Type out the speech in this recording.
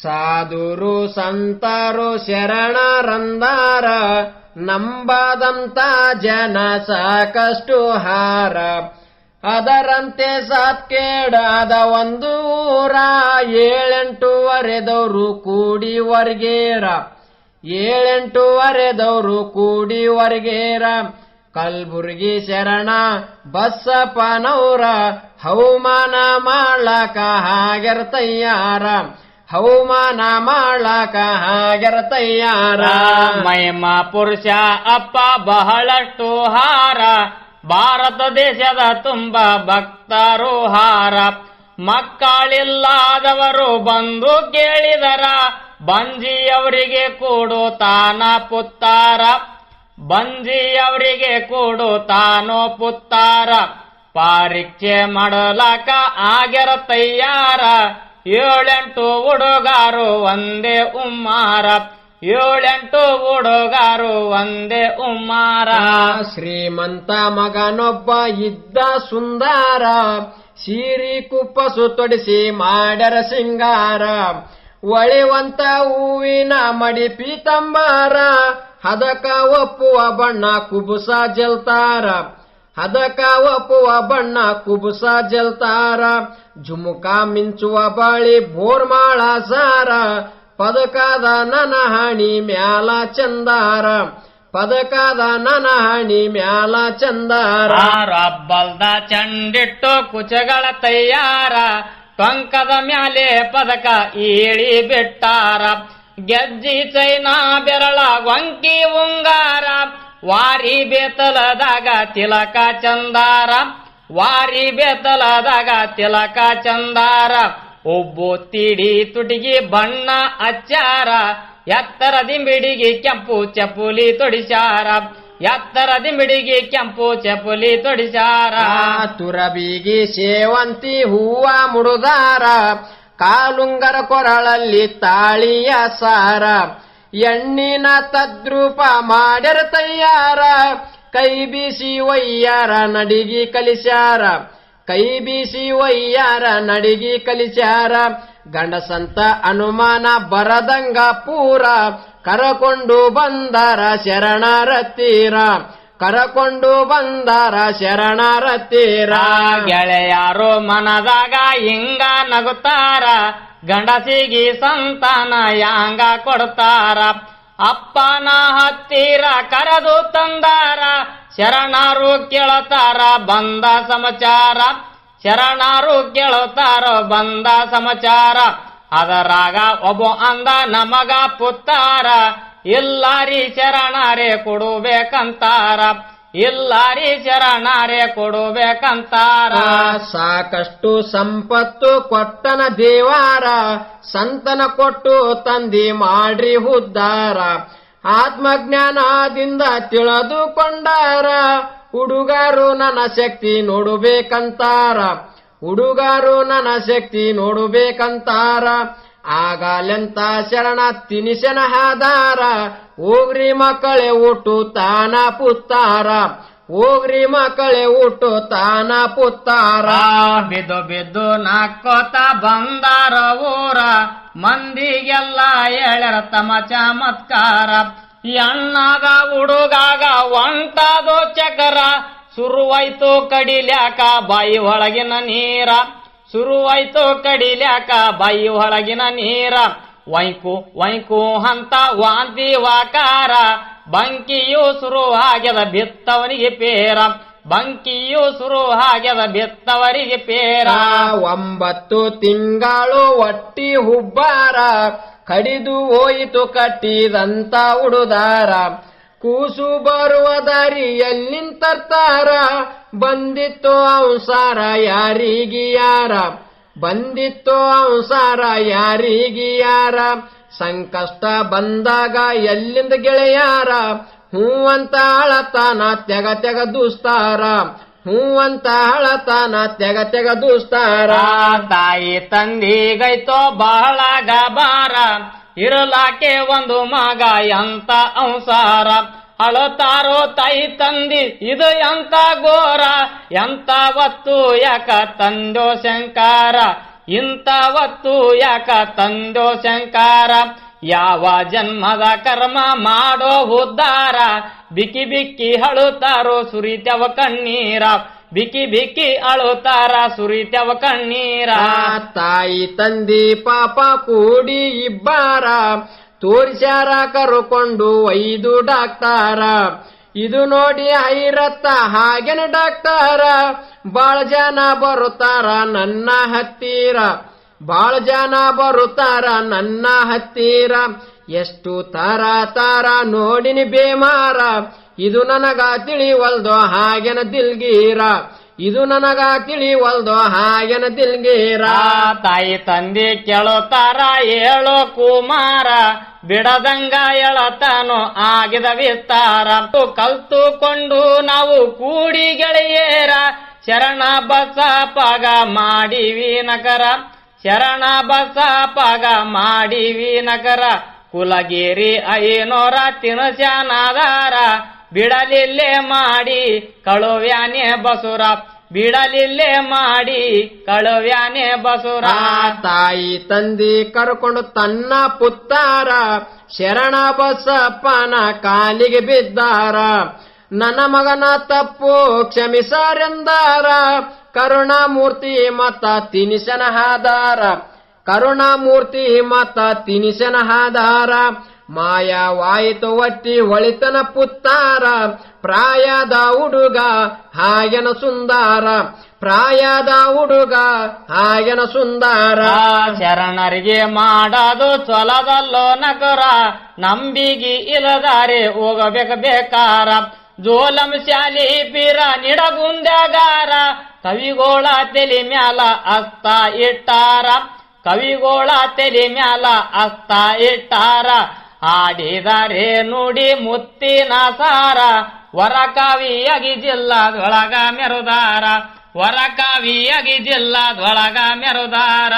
ಸಾಧುರು ಸಂತರು ಶರಣರಂದಾರ ನಂಬದಂತ ಜನ ಸಾಕಷ್ಟು ಹಾರ. ಅದರಂತೆ ಸತ್ಕೇಡಾದ ಒಂದು ಊರ ಏಳೆಂಟುವರೆದವರು ಕೂಡಿ ವರ್ಗೇರ ಏಳೆಂಟುವರೆದವರು ಕೂಡಿ ವರ್ಗೇರ ಕಲ್ಬುರ್ಗಿ ಶರಣ ಬಸ್ಸಪ್ಪನವರ ಹೌಮಾನ ಮಾಡ್ಲಾಕ ಹಾಗೆರ ತಯ್ಯಾರ. ಹೌಮಾನ ಮಾಡಕ ಹಾಗೆರ ತಯ್ಯಾರ ಮಹಿಮ, ಪುರುಷ, ಅಪ್ಪ ಬಹಳಷ್ಟು ಹಾರ. ಭಾರತ ದೇಶದ ತುಂಬ ಭಕ್ತರು ಹಾರ. ಮಕ್ಕಳಿಲ್ಲಾದವರು ಬಂದು ಕೇಳಿದರ. ಬಂಜಿಯವರಿಗೆ ಕೂಡು ತಾನ ಪುತ್ತಾರ. ಬಂಜಿಯವರಿಗೆ ಕೂಡು ತಾನು ಪುತ್ತಾರ. ಪರೀಕ್ಷೆ ಮಾಡಲಾಕ ಆಗ್ಯರ ತಯ್ಯಾರ ಏಳೆಂಟು ಹುಡುಗಾರು ಒಂದೇ ಉಮ್ಮಾರ. ಏಳೆಂಟು ಹುಡುಗಾರು ಒಂದೇ ಉಮ್ಮಾರ. ಶ್ರೀಮಂತ ಮಗನೊಬ್ಬ ಇದ್ದ ಸುಂದರ. ಸೀರಿ ಕುಪ್ಪಸು ತೊಡಿಸಿ ಮಾಡ್ಯರ ಸಿಂಗಾರ. ಒಳಿವಂತ ಹೂವಿನ ಮಡಿ ಪೀತಂಬಾರ. ಹದಕ ಒಪ್ಪುವ ಬಣ್ಣ ಕುಬುಸ ಜಲ್ತಾರ. ಹದಕ ಒಪ್ಪುವ ಬಣ್ಣ ಕುಬುಸ ಜಲ್ತಾರ ಝುಮುಕ ಮಿಂಚುವ ಬಾಳಿ ಬೋರ್ಮಾಳ ಸಾರ, ಪದಕದ ನನ ಹಣಿ ಮ್ಯಾಲ ಚಂದಾರ, ಪದಕದ ನನ ಹಣಿ ಮ್ಯಾಲ ಚಂದಾರ. ರಬ್ಬಲ್ದ ಚಂಡಿಟ್ಟು ಕುಚಗಳ ತಯ್ಯಾರ ಟೊಂಕದ ಮ್ಯಾಲೆ ಪದಕ ಈಳಿ ಬಿಟ್ಟಾರ. ಗೆಜ್ಜಿ ಚೈನಾ ಬೆರಳ ವಂಕಿ ಉಂಗಾರ ವಾರಿ ಬೇತಲದಾಗ ತಿಲಕ ಚಂದಾರ, ವಾರಿ ಬೇತಲದಾಗ ತಿಲಕ ಚಂದಾರ. ಒಬ್ಬು ತಿಡಿ ತುಟಿಗಿ ಬಣ್ಣ ಅಚ್ಚಾರ ಎತ್ತರ ದಿಂಬಿಡಿಗಿ ಕೆಂಪು ಚಪುಲಿ ತೊಡಿಸಾರ ಎತ್ತರ ದಿಂಬಿಡಿಗಿ ಕೆಂಪು ಚಪುಲಿ ತೊಡಿಸಾರ ತುರಬಿಗಿ ಸೇವಂತಿ ಹೂವ ಮುಡುದಾರ, ಕಾಲುಂಗರ ಕೊರಳಲ್ಲಿ ತಾಳಿಯ ಸಾರ. ಎಣ್ಣಿನ ತದ್ರೂಪ ಮಾಡ್ಯರ ತಯ್ಯಾರ ಕೈ ಬೀಸಿ ಒಯ್ಯಾರ, ನಡಿಗಿ ಕಲಿಸ್ಯಾರ. ಕೈ ಬೀಸಿ ಒಯ್ಯಾರ, ನಡಿಗಿ ಕಲಿಸ್ಯಾರ. ಗಂಡಸಂತ ಅನುಮಾನ ಬರದಂಗ ಪೂರ, ಕರಕೊಂಡು ಬಂದರ ಶರಣರ ತೀರ. ಕರಕೊಂಡು ಬಂದಾರ ಶರಣರ ತೀರ ಗೆಳೆಯರು ಮನದಾಗ ಹಿಂಗ ನಗುತ್ತಾರ, ಗಂಡಸಿಗಿ ಸಂತಾನ ಯಾಂಗ ಕೊಡ್ತಾರ. ಅಪ್ಪನ ಹತ್ತಿರ ಕರೆದು ತಂದಾರ, ಶರಣರು ಕೇಳುತ್ತಾರ ಬಂದ ಸಮಾಚಾರ. ಶರಣರು ಕೇಳುತ್ತಾರ ಬಂದ ಸಮಾಚಾರ. ಅದರಾಗ ಒಬ್ಬ ಅಂದ, ನಮಗ ಪುತ್ತಾರ. ಇಲ್ಲಾರಿ ಚರಣಾರೆ ಕೊಡುಬೇಕಂತಾರ. ಇಲ್ಲಾರಿ ಚರಣಾರೆ ಕೊಡುಬೇಕಂತಾರ. ಸಾಕಷ್ಟು ಸಂಪತ್ತು ಕೊಟ್ಟನ ದೇವಾರ, ಸಂತನ ಕೊಟ್ಟು ತಂದಿ ಮಾಡ್ರಿ ಹುದ್ದಾರ. ಆತ್ಮಜ್ಞಾನದಿಂದ ತಿಳಿದುಕೊಂಡಾರ, ಹುಡುಗರು ನನ್ನ ಶಕ್ತಿ ನೋಡಬೇಕಂತಾರ. ಹುಡುಗರು ನನ್ನ ಶಕ್ತಿ ನೋಡಬೇಕಂತಾರ. ಆಗಲೆಂತ ಶರಣ ತಿನಿಸನ ಹಾದಾರ. ಹೋಗ್ರಿ ಮಕ್ಕಳೆ ಊಟು ತಾನ ಪುತ್ತಾರ. ಹೋಗ್ರಿ ಮಕ್ಕಳೆ ಊಟು ತಾನ ಪುತ್ತಾರ. ಬಿದ್ದು ಬಿದ್ದು ನಾಕೋತ ಬಂದಾರ ಊರ. ಮಂದಿಗೆಲ್ಲ ಹೇಳ್ಯಾರ ತಮ ಚಮತ್ಕಾರ. ಎಣ್ಣಾಗ ಹುಡುಗಾಗ ಒಂಟಾದೋ ಚಕರ. ಶುರುವಾಯ್ತು ಕಡಿಲ್ಯಾಕ ಬಾಯಿ ಒಳಗಿನ ನೀರ. ಶುರುವಾಯ್ತು ಕಡಿಲ್ಯಾಕ ಬಾಯಿ ಒಳಗಿನ ನೀರ. ವೈಕು ವೈಕು ಅಂತ ವಾಂತಿ ವಾಕಾರ. ಬಂಕಿಯು ಶುರು ಆಗ್ಯದ ಬಿತ್ತವನಿಗೆ ಪೇರ. ಬಂಕಿಯು ಶುರು ಆಗ್ಯದ ಬಿತ್ತವರಿಗೆ ಪೇರ. ಒಂಬತ್ತು ತಿಂಗಳು ಒಟ್ಟಿ ಹುಬ್ಬಾರ. ಕಡಿದು ಹೋಯಿತು ಕಟ್ಟಿದಂತ ಉಡುದಾರ. ಕೂಸು ಬರುವ ದಾರಿ ಎಲ್ಲಿಂತರ್ತಾರ ಬಂದಿತ್ತು ಅವಸಾರ ಯಾರಿಗಿ ಯಾರ? ಬಂದಿತ್ತು ಅವಸಾರ ಯಾರಿಗಿ ಯಾರ? ಸಂಕಷ್ಟ ಬಂದಾಗ ಎಲ್ಲಿಂದ ಗೆಳೆಯಾರ? ಹೂವಂತ ಅಳತಾನ ತೆಗ ತೆಗ ದೂಸ್ತಾರ. ಹೂವಂತ ಅಳತಾನ ತೆಗ ತೆಗ ದೂಸ್ತಾರ. ತಾಯಿ ತಂದಿಗೈತೋ ಬಹಳ ಗಬಾರ ಇರಲಾಕೆ ಒಂದು ಮಗ ಎಂತ ಅಂಸಾರ ಅಳತಾರೋ ತಾಯಿ ತಂದಿ, ಇದು ಎಂತ ಘೋರ? ಎಂತ ಒತ್ತು ಯಾಕ ತಂದೋ ಶಂಕಾರ? ಇಂಥವತ್ತು ಯಾಕ ತಂದೋ ಶಂಕಾರ? ಯಾವ ಜನ್ಮದ ಕರ್ಮ ಮಾಡೋ ಉದ್ದಾರ? ಬಿಕ್ಕಿ ಬಿಕ್ಕಿ ಅಳುತ್ತಾರೋ ಸುರಿತವ ಕಣ್ಣೀರ? ಬಿಕ್ಕಿ ಬಿಕ್ಕಿ ಅಳುತ್ತಾರ ಸುರಿತವ ಕಣ್ಣೀರ? ತಾಯಿ ತಂದಿ ಪಾಪ ಕೂಡಿ ಇಬ್ಬಾರ? ತೋರಿಸ್ಯಾರ ಕರುಕೊಂಡು ಒಯ್ದು ಡಾಕ್ತಾರ. ಇದು ನೋಡಿ ಐರತ್ತ ಹಾಗೇನ ಡಾಕ್ತಾರ. ಬಾಳ ಜನ ಬರುತ್ತಾರ ನನ್ನ ಹತ್ತಿರ. ಬಾಳ ಜನ ಬರುತ್ತಾರ ನನ್ನ ಹತ್ತಿರ. ಎಷ್ಟು ತರ ತರ ನೋಡಿನಿ ಬೇಮಾರ. ಇದು ನನಗ ತಿಳಿವಲ್ದೋ ಹಾಗೆನ ದಿಲ್ಗೀರ. ಇದು ನನಗ ತಿಳಿವಲ್ದೋ? ಹಾಗೆನ ದಿಲ್ಗೀರ ಆ ತಾಯಿ ತಂದೆ ಕೇಳುತ್ತಾರ ಏಳು ಕುಮಾರ, ಬಿಡದಂಗ ಎಳತಾನು, ಆಗಿದ ವಿಸ್ತಾರ. ಕಲ್ತುಕೊಂಡು ನಾವು ಕೂಡಿ ಗೆಳೆಯರ, ಶರಣ ಬಸಪಾಗ ಮಾಡಿವಿ ನಕರ ಶರಣ ಬಸಪಾಗ ಮಾಡಿವಿ ನಕರ ಕುಲಗಿರಿ ಐನೋರ ತಿನಸ್ಯಾನಾದಾರ ಬಿಡಲಿಲ್ಲೇ ಮಾಡಿ ಕಳುವ್ಯಾನೆ ಬಸುರ. ಬಿಡಲಿಲ್ಲೇ ಮಾಡಿ ಕಳುವ್ಯಾನೆ ಬಸುರ. ತಾಯಿ ತಂದಿ ಕರ್ಕೊಂಡು ತನ್ನ ಪುತ್ತಾರ ಶರಣ ಬಸಪ್ಪನ ಕಾಲಿಗೆ ಬಿದ್ದಾರ. ನನ್ನ ಮಗನ ತಪ್ಪು ಕ್ಷಮಿಸಾರೆಂದಾರ. ಕರುಣಾಮೂರ್ತಿ ಮತ ತಿನಿಸನ ಹಾದಾರ. ಕರುಣಾಮೂರ್ತಿ ಮತ ತಿನಿಸನ ಹಾದಾರ. ಮಾಯವಾಯಿತು ಒಟ್ಟಿ ಒಳಿತನ ಪುತ್ತಾರ, ಪ್ರಾಯದ ಹುಡುಗ ಹಾಗೆನ ಸುಂದಾರ, ಪ್ರಾಯದ ಹುಡುಗ ಹಾಗೆನ ಸುಂದಾರ. ಶರಣರಿಗೆ ಮಾಡದು ಚೊಲದಲ್ಲೋ ನಗರ, ನಂಬಿಗಿ ಇಲ್ಲದಾರೆ ಹೋಗಬೇಕ ಬೇಕಾರ. ಜೋಲಂ ಶಾಲಿ ಪೀರ ನಿಡಗುಂದಗಾರ ಕವಿಗೋಳ ತೆಲಿ ಮ್ಯಾಲ ಅಸ್ತ ಇಟ್ಟಾರ. ಕವಿಗೋಳ ತೆಲಿ ಮ್ಯಾಲ ಅಸ್ತ ಇಟ್ಟಾರ. ಆಡಿದರೆ ನುಡಿ ಮುತ್ತಿನ ಸಾರ ವರ ಕವಿಯಾಗಿ ಜಿಲ್ಲಾದೊಳಗ ಮೆರುದಾರ ವರ ಕವಿಯಾಗಿ ಜಿಲ್ಲಾದೊಳಗ ಮೆರುದಾರ.